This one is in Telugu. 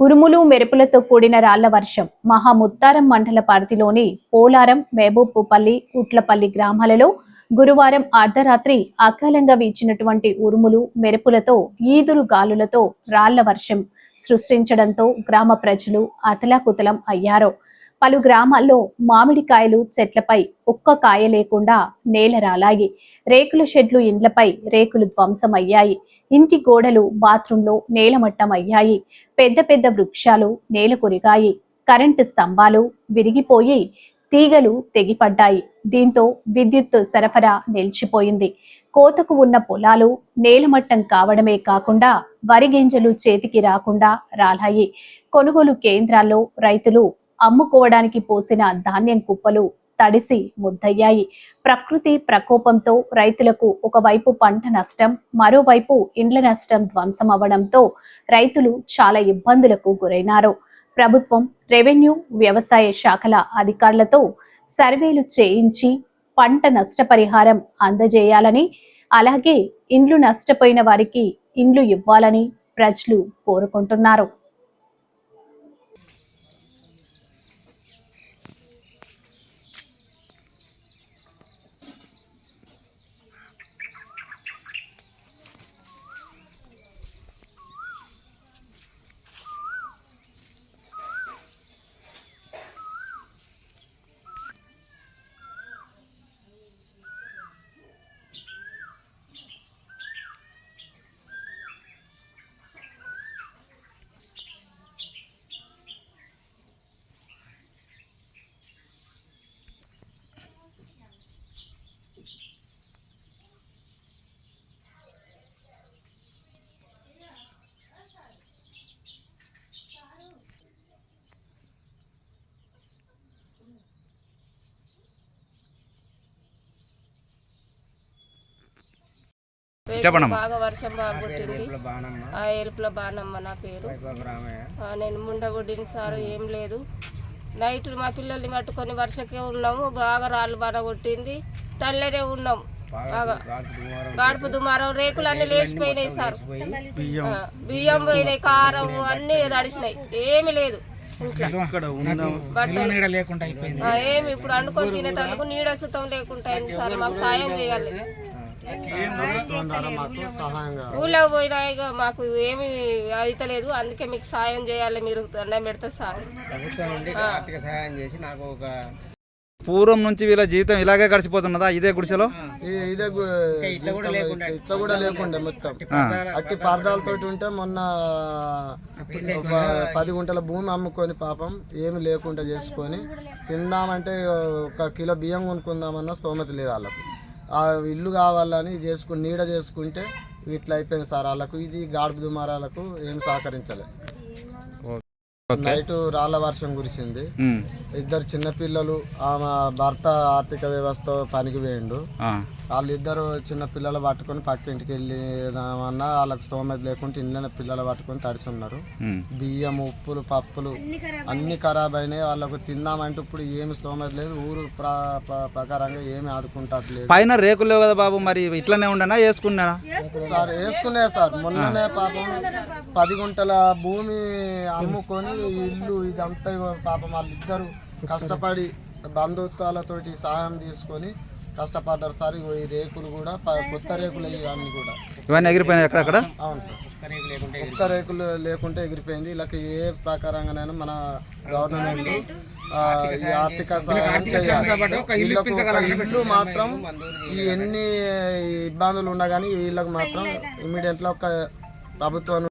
ఉరుములు మెరుపులతో కూడిన రాళ్ళ వర్షం మహాముత్తారం మండల పరిధిలోని పోలారం మహబూబ్పల్లి ఉట్లపల్లి గ్రామాలలో గురువారం అర్ధరాత్రి అకాలంగా వీచినటువంటి ఉరుములు మెరుపులతో ఈదురు గాలులతో రాళ్ళ వర్షం సృష్టించడంతో గ్రామ ప్రజలు అతలాకుతలం అయ్యారు. పలు గ్రామాల్లో మామిడికాయలు చెట్లపై ఒక్క కాయ లేకుండా నేల రాలాయి రేకుల షెడ్లు ఇండ్లపై రేకులు ధ్వంసమయ్యాయి. ఇంటి గోడలు బాత్రూంలో నేలమట్టమయ్యాయి. పెద్ద పెద్ద వృక్షాలు నేల కొరిగాయి. కరెంటు స్తంభాలు విరిగిపోయి తీగలు తెగిపడ్డాయి. దీంతో విద్యుత్ సరఫరా నిలిచిపోయింది. కోతకు ఉన్న పొలాలు నేలమట్టం కావడమే కాకుండా వరి గింజలు చేతికి రాకుండా రాలాయి. కొనుగోలు కేంద్రాల్లో రైతులు అమ్ముకోవడానికి పోసిన ధాన్యం కుప్పలు తడిసి ముద్దయ్యాయి. ప్రకృతి ప్రకోపంతో రైతులకు ఒకవైపు పంట నష్టం మరోవైపు ఇండ్ల నష్టం ధ్వంసం అవ్వడంతో రైతులు చాలా ఇబ్బందులకు గురైనారు. ప్రభుత్వం రెవెన్యూ వ్యవసాయ శాఖల అధికారులతో సర్వేలు చేయించి పంట నష్టపరిహారం అందజేయాలని అలాగే ఇండ్లు నష్టపోయిన వారికి ఇండ్లు ఇవ్వాలని ప్రజలు కోరుకుంటున్నారు. బాగా వర్షం బాగా కొట్టింది. ఆ ఎలుపుల బాణమ్మ. నా పేరు. ఆ, నేను ముండగొడ్డిన సార్ ఏం లేదు. నైట్ మా పిల్లల్ని పట్టుకొని వర్షకే ఉన్నాము. బాగా రాళ్ళు బాణ కొట్టింది. తల్లనే ఉన్నాం. బాగా గాడుపు దుమారం రేకులు అన్ని లేచిపోయినాయి సార్. బియ్యం. పోయినాయి కారం అన్ని తడిసినాయి ఏమి లేదు. ఏమి ఇప్పుడు అనుకొని తినేటందుకు నీడ సుతం లేకుండా అయింది సార్. మాకు సాయం చేయాలి. ఊళ్ళో పోయినా ఇక మాకు ఏమి అయితలేదు. అందుకే మీకు సాయం చేయాలి మీరు. దండం పెడతా సార్ ప్రభుత్వం నుండి ఆర్థిక సహాయం చేసి నాకు ఒక పూర్వం నుంచి వీళ్ళ జీవితం ఇలాగే గడిచిపోతున్నదా? ఇదే గుడిసెలో? ఇదే ఇట్లా కూడా లేకుండా ఇట్లా కూడా లేకుండే మొత్తం. అట్టి పరదాలతో ఉంటే మొన్న ఒక పది గుంటల భూమి అమ్ముకొని పాపం ఏమి లేకుండా చేసుకొని తిందామంటే ఒక కిలో బియ్యం కొనుక్కుందామన్న స్తోమత లేదు వాళ్ళకు. ఆ ఇల్లు కావాలని చేసుకుని నీడ చేసుకుంటే ఇట్లా అయిపోయింది సార్. వాళ్ళకు ఇది గాడుపు దుమారాలకు ఏం సహకరించలే. నైట్ రాళ్ళ వర్షం కురిసింది. ఇద్దరు చిన్నపిల్లలు ఆమె భర్త ఆర్థిక వ్యవస్థ పనికి వేయండు. వాళ్ళిద్దరు చిన్న పిల్లలు పట్టుకొని పక్కింటికి వెళ్ళిదామన్నా వాళ్ళకి స్తోమత లేకుంటే ఇంట్లోనే పిల్లలు పట్టుకొని తడిసి ఉన్నారు. బియ్యం ఉప్పులు పప్పులు అన్ని ఖరాబ్ అయినాయి. వాళ్ళకు తిందామంటే ఇప్పుడు ఏమి స్తోమత లేదు. ఊరు ప్ర- ప్ర- ప్రకారంగా ఏమి ఆదుకుంటట్లేదు పైన రేకులు లేవు కదా బాబు మరి ఇట్లనే ఉండనా వేసుకున్నానా? సార్ వేసుకునే సార్. మొన్ననే పాపం పది గుంటల భూమి అమ్ముకొని ఇల్లు ఇదంతా పాపం వాళ్ళిద్దరు కష్టపడి బంధుత్వాలతోటి సహాయం తీసుకొని కష్టపడ్డారు సార్ ఇగో ఈ రేకులు కూడా ప- కొత్త రేకులు ఇవన్నీ కూడా. ఇవన్నీ ఎగిరిపోయినాయి ఎక్కడెక్కడ అవును సార్. కొత్త రేకులు లేకుంటే ఎగిరిపోయింది. ఇలా ఏ ప్రకారంగానైనా మన గవర్నమెంట్ ఆ, ఈ ఆర్థిక సహాయం చేయాలి. వీళ్ళకు ఒక ఇల్లు మాత్రం ఈ ఎన్ని ఇబ్బందులు ఉన్నా కానీ వీళ్ళకి మాత్రం ఇమీడియట్ ఒక ప్రభుత్వం